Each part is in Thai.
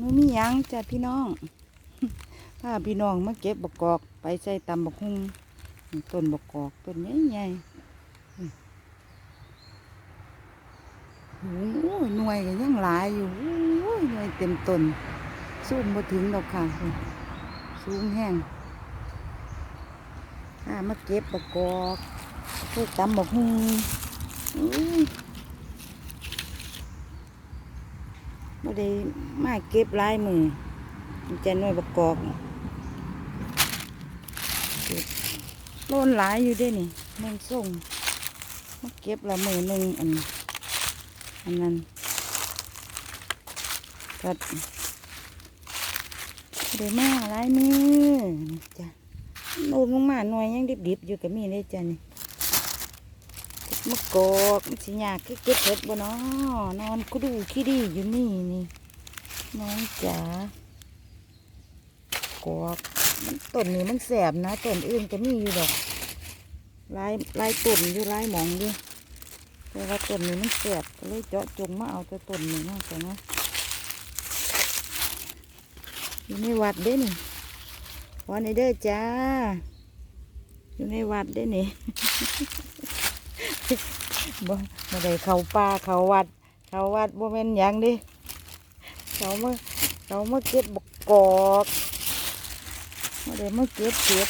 มันมียังจ้ะพี่น้องพาพี่น้องมาเก็บบกกอก ไปใส่ตำบกฮุงต้นบกกอกต้นใหญ่ๆโอ้ยหน่วยก็ยังหลายอยู่โอ้ยหน่วยเต็มต้นสูงมาถึงดอกค่ะสูงแห้งพามาเก็บบกกอกใส่ตำบกฮุงอุ้ย บ่ได้มาเก็บลายมือจะน่วยประกอบเก็บโลนหลายอยู่ด้นี่มันส่งมาเก็บละมือหนึ่งอันอันนั้นก็เดี๋ยวมาหลายมือจ้ะโลนลงมาหน่วยยังดิบๆอยู่กับมีเลยจ้ะนี่ มะกอกมันสิยากคือเก็บเห็ดบ่เนาะนอนคุดูขี้ดีอยู่นี่นี่น้องจ๋ากอกต้นนี้มันแสบนะต้นอื่นก็มีอยู่ดอกลายลายต้นอยู่ลายหมองอยู่แต่ว่าต้นนี้มันแสบก็เลยเจาะจงมาเอาแต่ต้นนี้มาแต่นะอยู่ในวัดเด้นี่วันนี้เด้อจ้าอยู่ในวัดเด้นี่ บ่บ่ได้เข้าป่าเข้าวัด เข้าวัดบ่แม่นหยังดิเขามาเขามาเก็บบกกอกมาเดี๋ยวมาเก็บเก็บ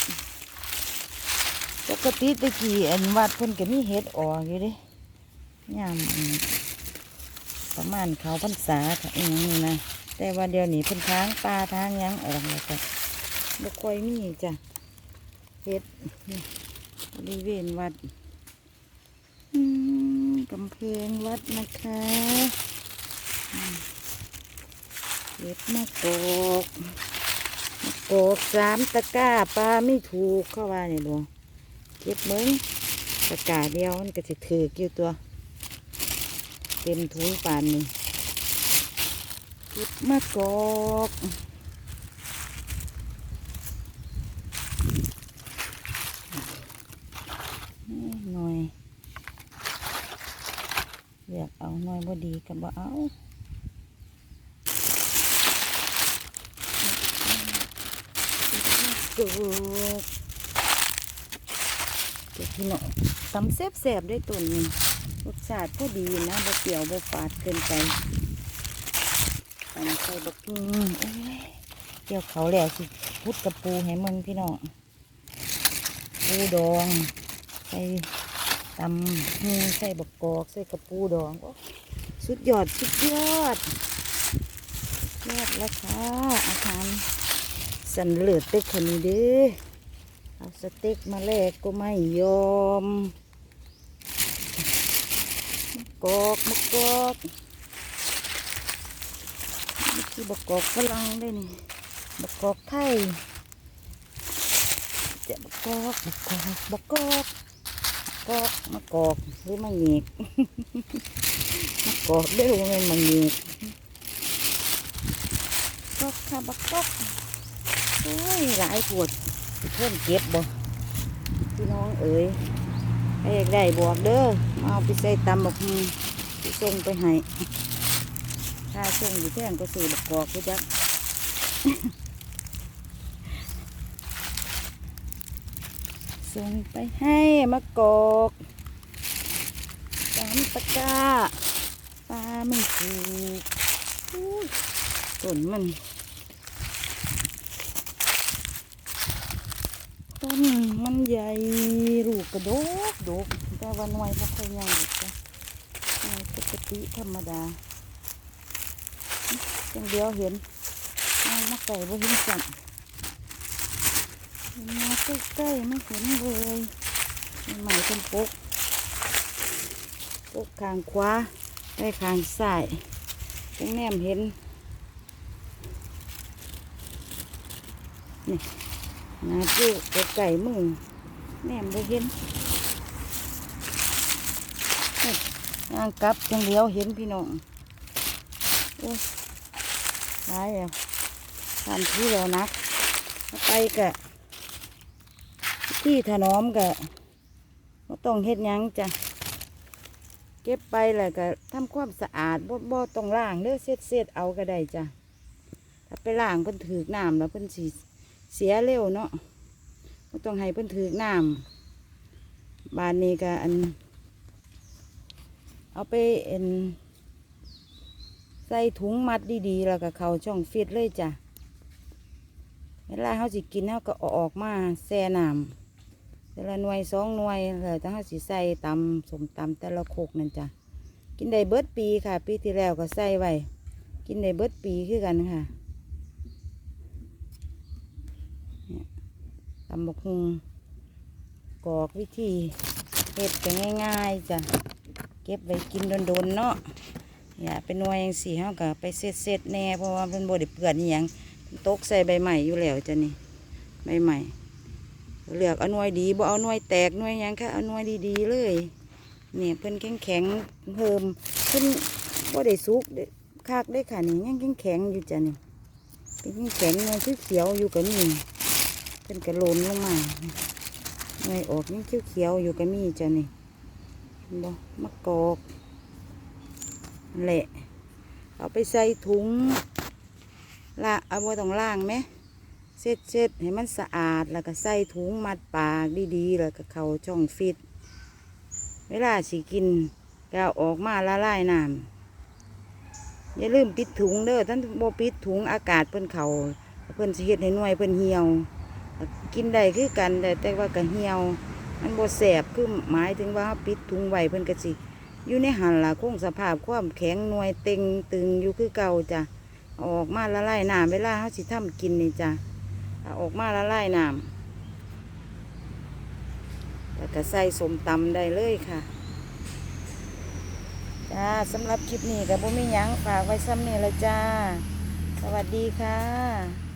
ปกติตะกี้อันวัดเพิ่นก็มีเห็ดออกอยู่เดิยามประมาณเขาพรรษาค่ะอหย่างนี้นะแต่ว่าเดี๋ยวนี้เพิ่นทางปลาทางยังออกแล้วก็บ่ค่อยมีจ้ะเห็ดบริเวณวัด กำแพงวัดนะคะเก็บมะกอกมะกอกสามตะก้าปลาไม่ถูกเข้าว่าเนี่ยดวงเก็บมึงตะกร้าเดียวมันก็จะถือกอยู่ตัว เต็มถุงปานนี่เก็บมะกอกนี่หน่อยเลือกเอาหน่อย บ่เอาเกิดเดี๋ยวพี่น้องตำแซ่บๆได้ตัวนี้รสชาติพอดีนะบ่เปรี้ยวบ่ฝาดเกินไปตำใส่บักกุ้งโอ้ยเกี่ยวเขาแล้วสิพุดกระปูให้มึงพี่น้องปูดองใส่ตำใส่บักกอก ใส่กระปูดองโอ้ สุดยอดสุดยอดยอดแล้วค่ะอาหารสันเหลือเต็กคนนี้เด้อเอาสเต็กมาแลกก็ไม่ยอมกอกมะกอกนี่คือบกอกฝรั่งได้นี่บกอกไทยจะบกอกบะกอกบกอก กอกมะกอกหรือมะเงีกมะกอกเด้อว่าแม่นมะเงีกกอกค่ะบะกอกโอ้ยหลายปวดเพิ่มเก็บบ่พี่น้องเอ๋ยใครอยากได้บอกเด้อมาเอาไปใส่ตำบักมือไปส่งไปให้ถ้าส่งอยู่แท่งก็ซื้อบักกอกไปจัก ส่งไปให้มะกอกสามตะกร้าปลาไม่ถูกต้นมันต้นมันใหญ่ลูกกระโดกโดกแต่ว่าหน่วยบ่ค่อยใหญ่หรอกจ้ะหน่วยปกติธรรมดาจังเดียวเห็นเอามาใส่บ่เห็นสั่นเห็น มาใกล้ๆไม่เห็นเลยใหม่เป็นปกปกข้างขวาไปข้างซ้ายจังแนมเห็นนี่นาจูไก่มือแม่มบ่เห็นเฮ้ยงานกลับจังเดียวเห็นพี่น้องโอ้ยตายแล้วทานที่แล้วนักไปกะ ที่ถนอมกะบ่ต้องเฮ็ดหยังจ้ะเก็บไปแล้วก็ทำความสะอาดบ่บ่ต้องล้างเด้อเส็ดเส็ดเอาก็ได้จ้ะถ้าไปล้างเพิ่นถือน้ำแล้วเพิ่นสิเสียเร็วเนาะก็ต้องให้เพิ่นถือน้ำบานนี้ก็อัน เอาไปอ็นใส่ถุงมัดดีๆ แล้วก็เข้าช่องฟิตเลยจ้ะเวลาเขาสิกินเขาก็อออกมาแช่น้ำ แต่ละหน่วยสองหน่วยแล้วถ้าเขาสิใส่ตำสมตำแต่ละโคกนั่นจ้ะกินได้เบิดปีค่ะ ปีที่แล้วก็ใส่ไว้กินได้เบิดปีคือกันค่ะตำบกฮุงกอกวิธีเฮ็ดกันง่าย ๆจ้ะเก็บไว้กินโดนๆเนาะอย่าเป็นหน่วยอย่างสี่เฮาก็ไปเซ็ดๆแน่เพราะว่าเป็นบดเปื้อนอหยังตกใส่ใบใหม่อยู่แล้วจ้ะนี่ใบใหม่ เลือกเอาหน่วยดีบ่เอาหน่วยแตกหน่วยยังค่ะเอาหน่วยดีๆเลยเนี่ยเพิ่นแข็งแข็งเพิ่มเพิ่นบ่ได้สุกเด้คักได้ค่ะนี่ยังแข็งแข็งอยู่จ้ะนี่เป็นแข็งๆหน่วยเขียวอยู่กับนี่เพิ่นกระโลนลงมาหน่วยออกยังเขียวอยู่กับมีจ้ะนี่บ่มะกอกแหละเอาไปใส่ถุงละเอาไว้ต้องล่างไหม เช็ดเช็ดให้มันสะอาดแล้วก็ใส่ถุงมัดปากดีๆแล้วก็เข้าช่องฟิต เวลาสิกินก็ออกมาละลายน้ำอย่าลืมปิดถุงเด้อท่านบ่ปิดถุงอากาศเพิ่นเขาเพิ่นสิเฮ็ดให้หน่วยเพิ่นเหี่ยว กินได้คือกันแต่แต่ว่าก็เหี่ยว มันบ่แสบคือหมายถึงว่าปิดถุงไว้เพิ่นก็สิอยู่ในหันละคงสภาพความแข็งหน่วยเต็งตึงอยู่คือเก่าจ้ะออกมาละลายน้ำเวลาเขาสิทำกินนี่จ้ะ เอาออกมาละลายน้ำแล้วก็ใส่สมตำได้เลยค่ะจ้าสำหรับคลิปนี้กับ่มีหยังฝากไว้ซ้ำเนี่ยละจ้า สวัสดีค่ะ